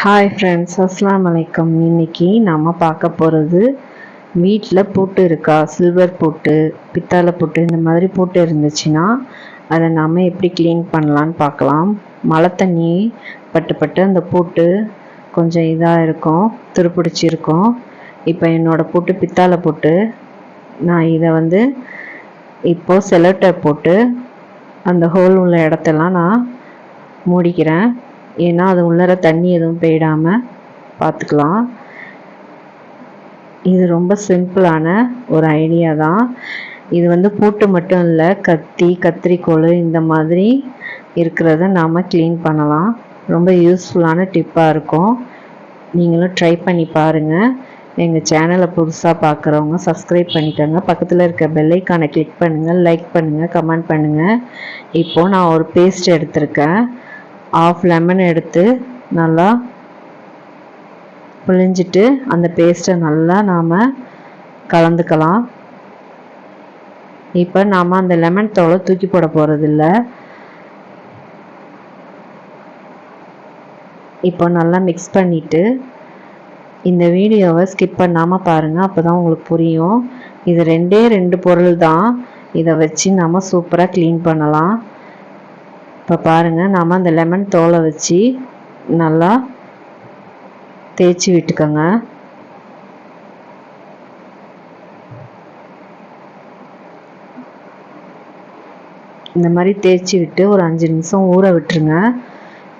Hi friends அஸ்லாம் வலைக்கம் இன்னைக்கு நம்ம பார்க்க போகிறது வீட்டில் பூட்டு இருக்கா? சில்வர் பூட்டு பித்தளை பூட்டு இந்த மாதிரி பூட்டு இருந்துச்சுன்னா அதை நாம் எப்படி க்ளீன் பண்ணலான்னு பார்க்கலாம். மழை தண்ணி பட்டு பட்டு அந்த பூட்டு கொஞ்சம் இதாக இருக்கும் துருப்பிடிச்சிருக்கும். இப்போ என்னோடய பூட்டு பித்தளை பூட்டு நான் இதை வந்து இப்போது செலோட்டை போட்டு அந்த ஹோல் உள்ள இடத்தெல்லாம் நான் மூடிக்கிறேன். ஏன்னா அது உள்ளர தண்ணி எதுவும் போயிடாமல் பார்த்துக்கலாம் இது ரொம்ப சிம்பிளான ஒரு ஐடியா தான். இது வந்து பூட்டு மட்டும் இல்லை கத்தி கத்திரிக்கோள் இந்த மாதிரி இருக்கிறத நாம் க்ளீன் பண்ணலாம். ரொம்ப யூஸ்ஃபுல்லான டிப்பாக இருக்கும். நீங்களும் ட்ரை பண்ணி பாருங்கள் எங்கள் சேனலை புதுசாக பார்க்குறவங்க சப்ஸ்கிரைப் பண்ணிக்கோங்க. பக்கத்தில் இருக்க பெல்லைக்கானை கிளிக் பண்ணுங்கள் லைக் பண்ணுங்கள் கமெண்ட் பண்ணுங்கள் இப்போது நான் ஒரு பேஸ்ட் எடுத்திருக்கேன். ஆஃப் லெமன் எடுத்து நல்லா புழிஞ்சிட்டு அந்த பேஸ்ட்டை நல்லா நாம் கலந்துக்கலாம். இப்போ நாம் அந்த லெமன் தோலை தூக்கி போட போகிறதில்ல இப்போ நல்லா மிக்ஸ் பண்ணிவிட்டு இந்த வீடியோவை ஸ்கிப் பண்ணாமல் பாருங்கள் அப்போ தான் உங்களுக்கு புரியும். இது ரெண்டே ரெண்டு பொருள் தான். இதை வச்சு நாம் சூப்பராக க்ளீன் பண்ணலாம். இப்போ பாருங்கள் நாம் அந்த லெமன் தோலை வச்சு நல்லா தேய்ச்சி விட்டுக்கோங்க. இந்த மாதிரி தேய்ச்சி விட்டு ஒரு அஞ்சு நிமிஷம் ஊற விட்டுருங்க.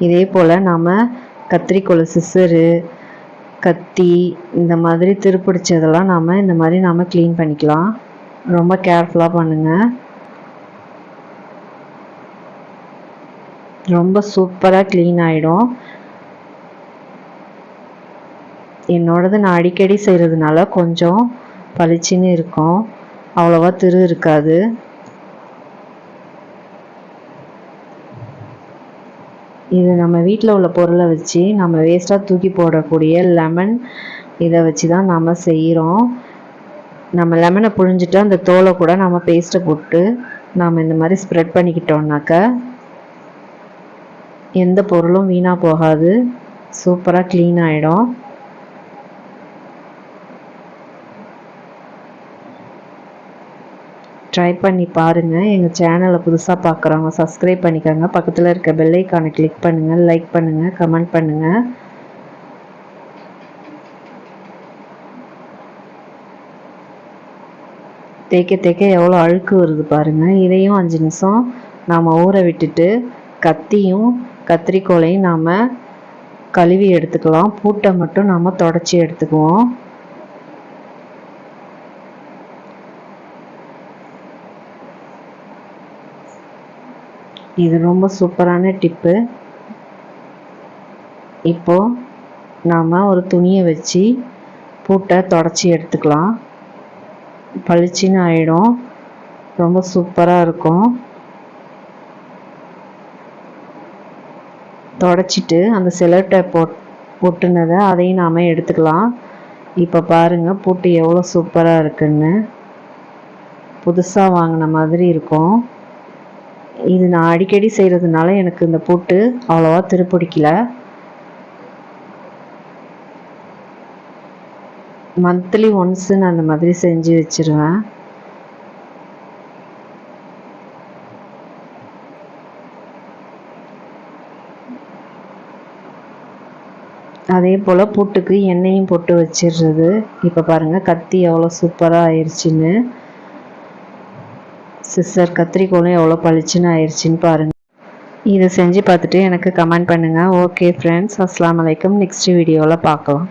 இதே போல் நாம் கத்திரிக்கோள் சிசரு கத்தி இந்த மாதிரி திருப்பிடிச்சதெல்லாம் நாம் இந்த மாதிரி நாம் க்ளீன் பண்ணிக்கலாம். ரொம்ப கேர்ஃபுல்லாக பண்ணுங்கள் ரொம்ப சூப்பராக க்ளீன் ஆகிடும் என்னோடது நான் அடிக்கடி செய்கிறதுனால கொஞ்சம் பளிச்சுன்னு இருக்கும். அவ்வளோவா திரு இருக்காது. இது நம்ம வீட்டில் உள்ள பொருளை வச்சு நம்ம வேஸ்ட்டாக தூக்கி போடக்கூடிய லெமன் இதை வச்சு தான் நம்ம செய்கிறோம் நம்ம லெமனை புழிஞ்சிட்டு அந்த தோலை கூட நம்ம பேஸ்ட்டை போட்டு நாம் இந்த மாதிரி ஸ்ப்ரெட் பண்ணிக்கிட்டோம்னாக்க எந்த பொருளும் வீணாக போகாது. சூப்பராக க்ளீன் ஆகிடும் ட்ரை பண்ணி பாருங்கள் எங்கள் சேனலை புதுசாக பார்க்குறவங்க சப்ஸ்கிரைப் பண்ணிக்கோங்க. பக்கத்தில் இருக்க பெல்லைக்கானை கிளிக் பண்ணுங்கள் லைக் பண்ணுங்கள் கமெண்ட் பண்ணுங்கள் தேய்க்க தேய்க்க எவ்வளோ அழுக்கு வருது பாருங்கள் இதையும் அஞ்சு நிமிஷம் நாம் ஊற விட்டுட்டு கத்தியும் கத்திரிக்கோளையும் நாம் கழுவி எடுத்துக்கலாம். பூட்டை மட்டும் நாம் தொடச்சி எடுத்துக்குவோம். இது ரொம்ப சூப்பரான டிப்பு. இப்போது நாம் ஒரு துணியை வச்சு பூட்டை தொடச்சி எடுத்துக்கலாம். பளிச்சின்னு ஆகிடும் ரொம்ப சூப்பராக இருக்கும். தொடச்சிட்டு அந்த சிலட்டை போட் ஒட்டுனதை அதையும் நாம் எடுத்துக்கலாம். இப்போ பாருங்கள் பூட்டு எவ்வளோ சூப்பராக இருக்குன்னு. புதுசாக வாங்கின மாதிரி இருக்கும். இது நான் அடிக்கடி செய்கிறதுனால எனக்கு இந்த பூட்டு அவ்வளோவா திருப்பிடிக்கல. மந்த்லி ஒன்ஸு நான் அந்த மாதிரி செஞ்சு வச்சுருவேன். அதே போல் பூட்டுக்கு எண்ணெயும் போட்டு வச்சிடுறது. இப்போ பாருங்கள் கத்தி எவ்வளோ சூப்பராக ஆயிடுச்சின்னு சிஸ்டர் கத்திரிக்கோளும் எவ்வளோ பளிச்சுன்னு ஆயிடுச்சின்னு பாருங்கள் இதை செஞ்சு பார்த்துட்டு எனக்கு கமெண்ட் பண்ணுங்கள் ஓகே ஃப்ரெண்ட்ஸ் அஸ்லாம் வலைக்கம் நெக்ஸ்ட் வீடியோவில் பார்க்கலாம்.